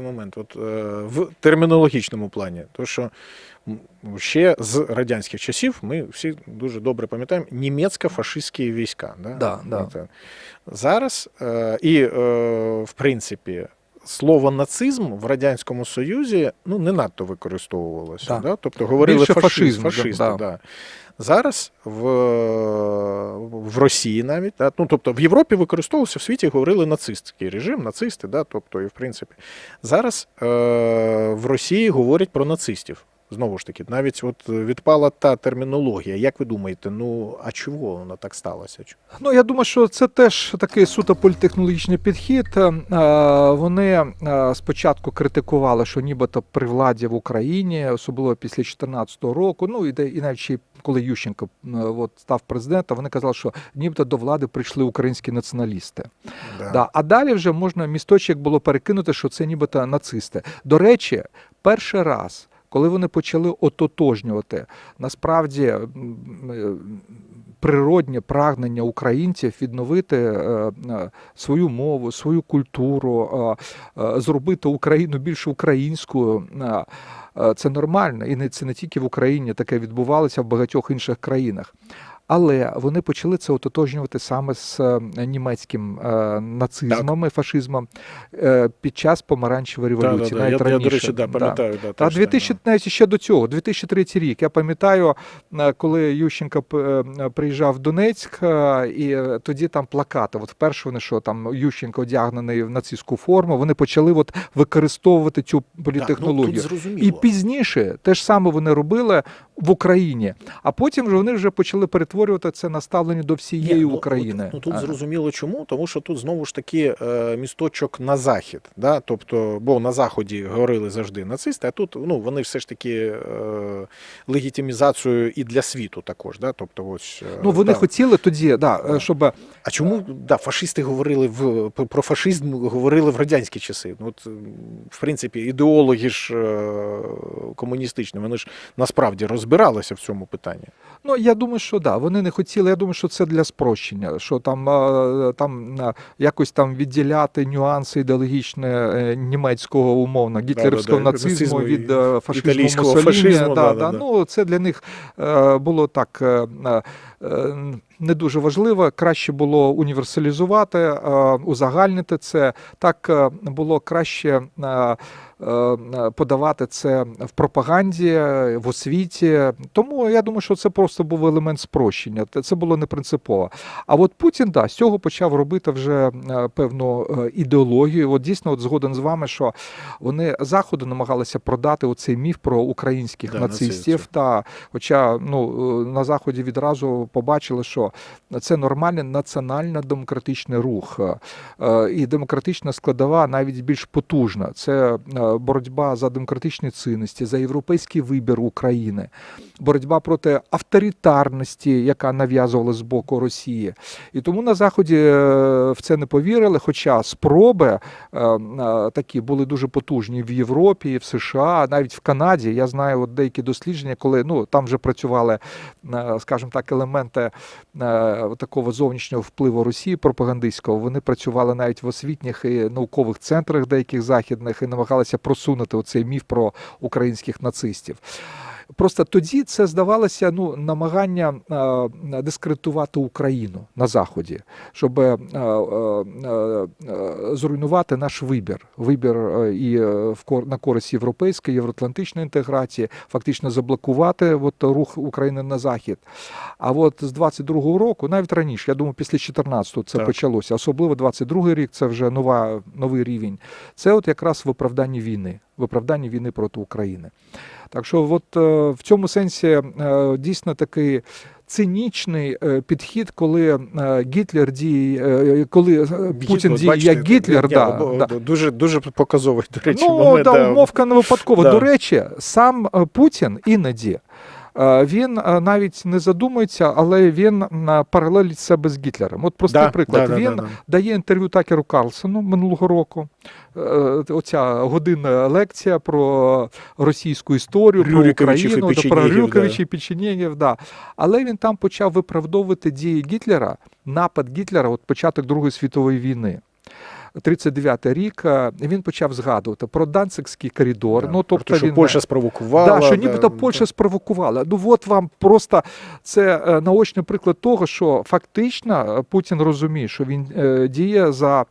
момент, от, е, в термінологічному плані. То, що ще з радянських часів ми всі дуже добре пам'ятаємо німецько-фашистські війська. Да? Да, да. Е, Зараз е, і, в принципі, слово нацизм в Радянському Союзі ну, не надто використовувалося. Да. Да? Тобто говорили Більше фашизм, фашизм, фашисти. да. Да. Зараз в, в Росії навіть, да? ну, тобто в Європі використовувався, в світі говорили нацистський режим, нацисти, да? тобто, і в принципі. Зараз е, в Росії говорять про нацистів. Знову ж таки, навіть от відпала та термінологія. Як ви думаєте, ну а чого воно так сталося? Ну, я думаю, що це теж такий суто політехнологічний підхід. Е, Вони е, спочатку критикували, що нібито при владі в Україні, особливо після 2014 року, ну і навіть ще коли Ющенко е, от, став президентом, вони казали, що нібито до влади прийшли українські націоналісти. Да. Да. А далі вже можна місточок було перекинути, що це нібито нацисти. До речі, перший раз. Коли вони почали ототожнювати насправді е, природнє прагнення українців відновити е, е, свою мову, свою культуру, зробити Україну більш українською. Це нормально, і не це не тільки в Україні, таке відбувалося в багатьох інших країнах. Але вони почали це ототожнювати саме з е, німецьким е, нацизмом і фашизмом е, під час помаранчевої Да, да, революції. да. Навіть я, раніше. до речі, да, пам'ятаю. Да, Та теж 2000, так, навіть ще до цього, 2003 рік. Я пам'ятаю, коли Ющенко приїжджав в Донецьк, і тоді там плакати. От вперше вони що там Ющенко одягнений в нацистську форму. Вони почали от використовувати цю да. Так, ну, політехнологію. І пізніше те ж саме вони робили в Україні, а потім вже вони вже почали перетворювати це на ставлення до всієї Ні, ну, України. ну, тут А, зрозуміло чому, тому що тут знову ж таки е, місточок на захід. Да? Тобто, бо на заході говорили завжди нацисти, а тут ну, вони все ж таки е, легітимізацію і для світу також. Да? Тобто, ось, е, Ну вони да. хотіли тоді, да, щоб А чому да, фашисти говорили в про фашизм говорили в радянські часи? Ну, от, в принципі, ідеологи ж комуністичні, вони ж насправді розбиралися в цьому питанні. Ну, я думаю, що да, вони не хотіли. Я думаю, що це для спрощення, що там, е, там е, якось там відділяти нюанси ідеологічне е, німецького умовно гітлерівського Да-да-да, нацизму нацизму від фашистського фашизму фашизму, да, да-да-да. Ну, це для них е, було так. Е, Не дуже важливо, краще було універсалізувати, е, узагальнити це. Так е, було краще подавати це в пропаганді, в освіті. Тому я думаю, що це просто був елемент спрощення. Це було не принципово. А от Путін да, з цього почав робити вже певну ідеологію. От дійсно, от згоден з вами, що вони заходу намагалися продати оцей міф про українських Да, нацистів. Та хоча ну на заході відразу побачили, що це нормальний національно-демократичний рух, Е, і демократична складова навіть більш потужна. Це е, боротьба за демократичні цінності, за європейський вибір України, боротьба проти авторитарності, яка нав'язувалася з боку Росії. І тому на заході е, в це не повірили. Хоча спроби такі були дуже потужні в Європі, в США, навіть в Канаді. Я знаю от деякі дослідження, коли ну там вже працювали, скажімо так, елементи е, такого зовнішнього впливу Росії пропагандистського. Вони працювали навіть в освітніх і наукових центрах деяких західних і намагалися просунути оцей міф про українських нацистів. Просто тоді це здавалося ну, намагання дискредитувати Україну на Заході, щоб е, е, е, зруйнувати наш вибір. Вибір і на користь європейської, євроатлантичної інтеграції, фактично заблокувати от, рух України на захід. А от з 22-го року, навіть раніше, я думаю, після 14-го це Так. почалося, особливо 22-й рік, це вже нова, новий рівень. Це от якраз виправдання війни, виправдання війни проти України. Так що, от е, в цьому сенсі е, дійсно такий цинічний е, підхід, коли Гітлер діє, коли Путін діє як Гітлер, да, да. дуже дуже показовий, до речі, Ну, момент. да, умовка не випадково. Да. До речі, сам Путін іноді. Е, Він е, навіть не задумується, але він м, паралелить себе з Гітлером. От простий Да, приклад. да, він да, да. дає інтерв'ю Такеру Карлсону минулого року. Е, Оця годинна лекція про російську історію, про і Україну, да, про Рюриковичів і Печенєгів. Да. Але він там почав виправдовувати дії Гітлера, напад Гітлера, от початок Другої світової війни. 39 рік, е, він почав згадувати про Данцикський коридор. Да, ну, про тобто те, що він, Польща е, спровокувала. Да, що нібито да. Польща спровокувала. Ну от вам просто це е, наочний приклад того, що фактично Путін розуміє, що він е, діє за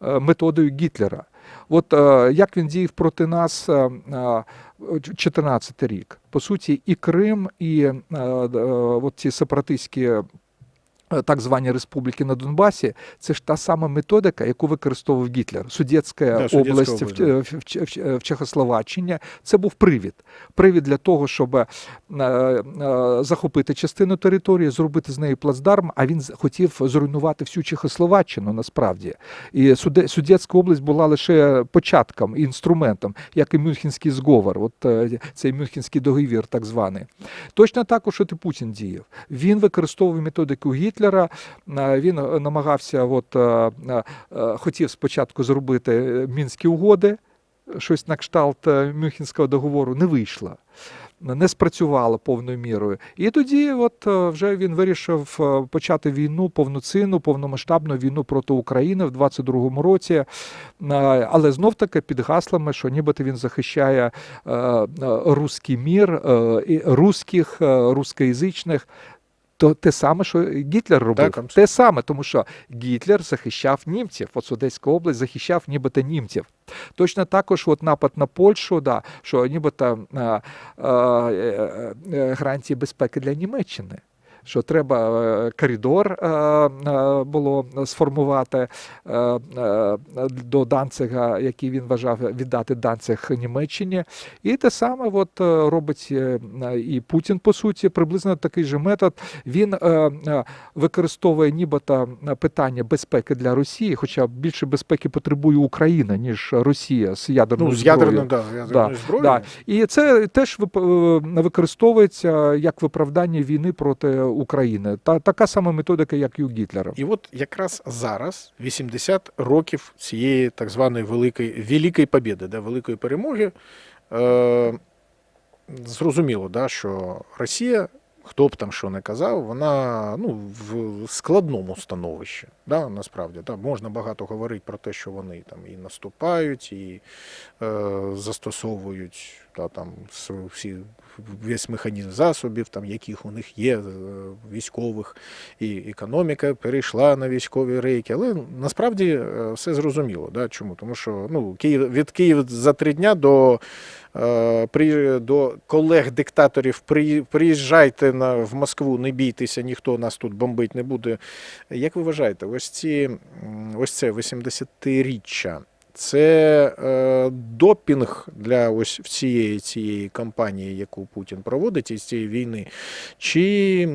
методою Гітлера. От е, як він діяв проти нас е, е, 14 рік. По суті, і Крим, і е, е, от ці сепаратистські. Е, Так звані республіки на Донбасі, це ж та сама методика, яку використовував Гітлер. Судетська Да, область в, в, в, в, Чехословаччині. Це був привід. Привід для того, щоб е, е, захопити частину території, зробити з неї плацдарм. А він хотів зруйнувати всю Чехословаччину насправді. І Суде, Судетська область була лише початком, інструментом, як і Мюнхенський зговор, от е, цей Мюнхенський договір, так званий. Точно також, і Путін діяв. Він використовував методику Гітлера. Е, Він е, намагався, от е, хотів спочатку зробити мінські угоди, щось на кшталт Мюнхенського договору, не вийшло. Не спрацювало повною мірою. І тоді, от вже він вирішив почати війну, повноцінну, повномасштабну війну проти України в 22-му році. Але знов таки під гаслами, що нібито він захищає руський мір, русських, рускоязичних. То те саме, що Гітлер робив, Так, те саме, тому що Гітлер захищав німців. От Судецька область захищав нібито німців. Точно також от напад на Польщу, да, що нібито е, е, е, е, гарантії безпеки для Німеччини. Що треба е, коридор е, е, було сформувати до Данцига, який він вважав віддати Данциг Німеччині. І те саме от, робить і Путін, по суті, приблизно такий же метод. Він використовує нібито питання безпеки для Росії, хоча більше безпеки потребує Україна, ніж Росія з ядерною Ну, зброєю. ядерною, да, ядерною зброєю. Да. І це теж використовується як виправдання війни проти України. Та така сама методика, як і у Гітлера. І от якраз зараз 80 років цієї так званої великої великої побєди, да, великої перемоги. Е, зрозуміло, да, що Росія, хто б там що не казав, вона ну, в складному становищі. Да, насправді да, можна багато говорити про те, що вони там і наступають, і е, застосовують та, там, всі, весь механізм засобів, там, яких у них є, е, військових, і економіка перейшла на військові рейки. Але насправді е, все зрозуміло. Да? Чому? Тому що ну, Київ, від Києва за три дня до, е, при, до колег-диктаторів при, приїжджайте на, в Москву, не бійтеся, ніхто нас тут бомбить не буде. Як ви вважаєте, ось, ці, ось це 80-річчя. Це е, допінг для ось всієї цієї кампанії, яку Путін проводить із цієї війни, чи,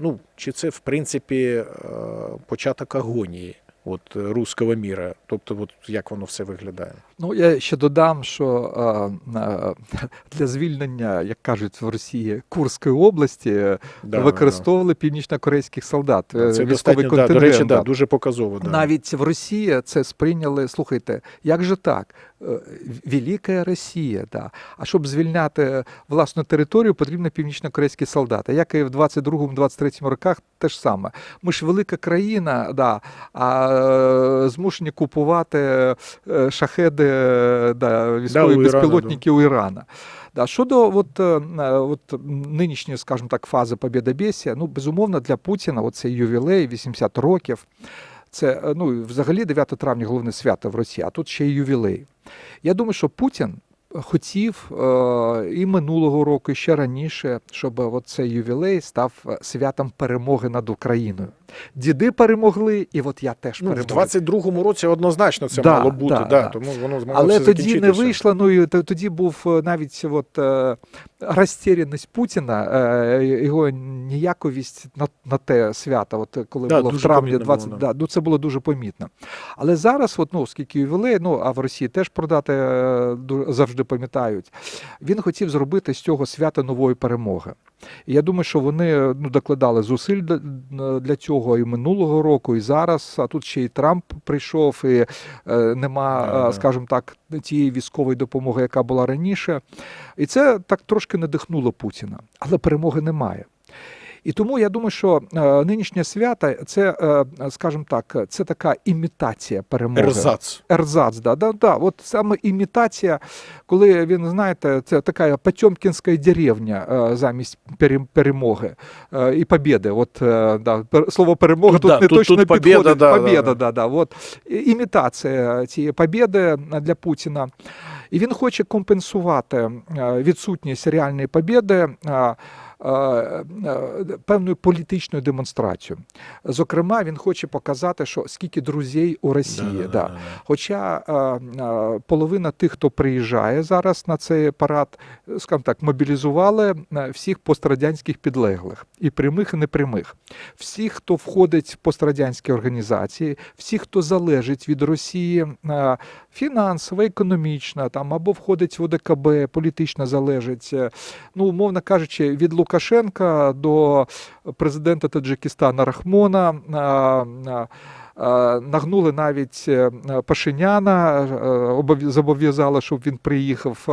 ну, чи це в принципі е, початок агонії от, е, руського міра? Тобто, от, як воно все виглядає? Ну, я ще додам, що е, е, для звільнення, як кажуть в Росії, Курської області Да, використовували північно-корейських солдат. Це військовий контингент. да, до речі, да, да. дуже показово. Да. Навіть в Росії це сприйняли. Слухайте, як же так? Е, Велика Росія, да. А щоб звільняти власну територію, потрібні північно-корейські солдати. Як і в 22-23 роках, те ж саме. Ми ж велика країна, да, а е, змушені купувати е, шахеди, е, да, військові у Ірану, безпілотники у Ірана. Да, щодо от, е, е, от нинішньої, скажімо так, фази побєдобєсія, ну, безумовно, для Путіна оцей ювілей 80 років. Це е, ну, взагалі 9 травня головне свято в Росії, а тут ще й ювілей. Я думаю, що Путін хотів е, і минулого року, і ще раніше, щоб оцей цей ювілей став е, святом перемоги над Україною. Діди перемогли, і от я теж Ну, в перемогли. 22-му році однозначно це Да, мало бути, да, да, да. тому воно змогло Але тоді не вийшло. Ну і тоді був е, навіть от е, розтіряність Путіна, е, його ніяковість на, на те свято, от коли Да, було в травні 20, було, да. ну це було дуже помітно. Але зараз, от, ну, оскільки ювілей, ну а в Росії теж продати е, завжди пам'ятають. Він хотів зробити з цього свята нової перемоги. І я думаю, що вони ну, докладали зусиль для, для цього і минулого року, і зараз. А тут ще й Трамп прийшов, і е, нема, е, скажімо так, тієї військової допомоги, яка була раніше. І це так трошки надихнуло Путіна, але перемоги немає. І тому я думаю, що е, нинішнє свято це, е, скажімо так, це така імітація перемоги. Ерзац. Ерзац, да, да, да. От саме імітація, коли він, знаєте, це така Потьомкінська деревня е, замість перемоги і побєди. От, да, слово перемога тут Да, не тут- точно тут підходить. да, да, побєда, да. да, да. От, імітація цієї побєди для Путіна. І він хоче компенсувати відсутність реальної побєди е, певною політичною демонстрацією. Зокрема, він хоче показати, що скільки друзей у Росії. Да, Хоча е, е, половина тих, хто приїжджає зараз на цей парад, е, скажімо так, мобілізували е, всіх пострадянських підлеглих, і прямих, і непрямих. Всіх, хто входить в пострадянські організації, всі, хто залежить від Росії е, фінансово, економічно, там або входить в ОДКБ, політично залежить. е, Ну, умовно кажучи, від Лукашенка до президента Таджикистана Рахмона. Нагнули навіть е, Пашиняна, е, зобов'язали, щоб він приїхав.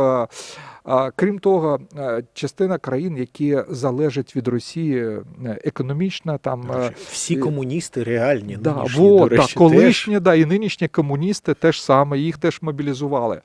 Крім того, е, частина країн, які залежать від Росії економічно, там Всі комуністи реальні. да, нинішні, во, до да, речі, колишні, да, і нинішні комуністи теж саме, їх теж мобілізували.